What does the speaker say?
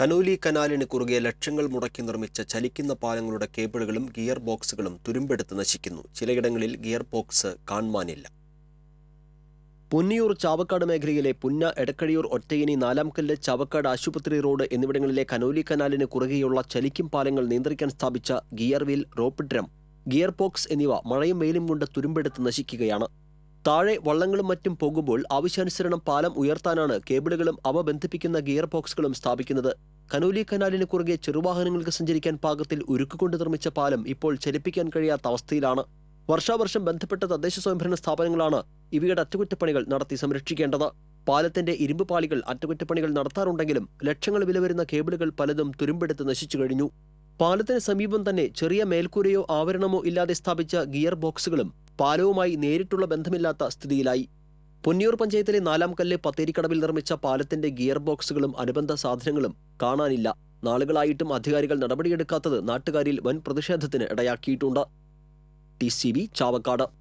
Conolly കനാലിന് കുറുകെ ലക്ഷങ്ങൾ മുടക്കി നിർമ്മിച്ച ചലിക്കുന്ന പാലങ്ങളുടെ കേബിളുകളും ഗിയർ ബോക്സുകളും തുരുമ്പെടുത്ത് നശിക്കുന്നു. ചിലയിടങ്ങളിൽ ഗിയർ ബോക്സ് കാണുവാനില്ല. പൊന്നിയൂർ ചാവക്കാട് മേഖലയിലെ പുന്ന എടക്കഴിയൂർ ഒറ്റയിനി നാലാംകല്ല് ചാവക്കാട് ആശുപത്രി റോഡ് എന്നിവിടങ്ങളിലെ കനോലി കനാലിന് കുറുകെയുള്ള ചലിക്കും പാലങ്ങൾ നിയന്ത്രിക്കാൻ സ്ഥാപിച്ച gear wheel rope drum gear box എന്നിവ മഴയും വെയിലും കൊണ്ട് തുരുമ്പെടുത്ത് നശിക്കുകയാണ്. താഴെ വള്ളങ്ങളും മറ്റും പോകുമ്പോൾ ആവശ്യാനുസരണം പാലം ഉയർത്താനാണ് കേബിളുകളും അവ ബന്ധിപ്പിക്കുന്ന ഗിയർ ബോക്സുകളും സ്ഥാപിക്കുന്നത് കനോലി കനാലിന് കുറുകെ ചെറുവാഹനങ്ങൾക്ക് സഞ്ചരിക്കാൻ പാകത്തിൽ ഉരുക്കുകൊണ്ട് നിർമ്മിച്ച പാലം ഇപ്പോൾ ചലിപ്പിക്കാൻ കഴിയാത്ത അവസ്ഥയിലാണ്. വർഷാവർഷം ബന്ധപ്പെട്ട തദ്ദേശ സ്വയംഭരണ സ്ഥാപനങ്ങളാണ് ഇവയുടെ അറ്റകുറ്റപ്പണികൾ നടത്തി സംരക്ഷിക്കേണ്ടത്. പാലത്തിന്റെ ഇരുമ്പ് പാളികൾ അറ്റകുറ്റപ്പണികൾ നടത്താറുണ്ടെങ്കിലും ലക്ഷങ്ങൾ വില വരുന്ന കേബിളുകൾ പലതും തുരുമ്പെടുത്ത് നശിച്ചു കഴിഞ്ഞു. പാലത്തിന് സമീപം തന്നെ ചെറിയ മേൽക്കൂരയോ ആവരണമോ ഇല്ലാതെ സ്ഥാപിച്ച ഗിയർ ബോക്സുകളും പാലവുമായി നേരിട്ടുള്ള ബന്ധമില്ലാത്ത സ്ഥിതിയിലായി. പൊന്നിയൂർ പഞ്ചായത്തിലെ നാലാം കല്ല് പത്തേരിക്കടവിൽ നിർമ്മിച്ച പാലത്തിന്റെ ഗിയർ ബോക്സുകളും അനുബന്ധ സാധനങ്ങളും കാണാനില്ല. നാളുകളായിട്ടും അധികാരികൾ നടപടിയെടുക്കാത്തത് നാട്ടുകാരിൽ വൻ പ്രതിഷേധത്തിന് ഇടയാക്കിയിട്ടുണ്ട്. ടി ചാവക്കാട്.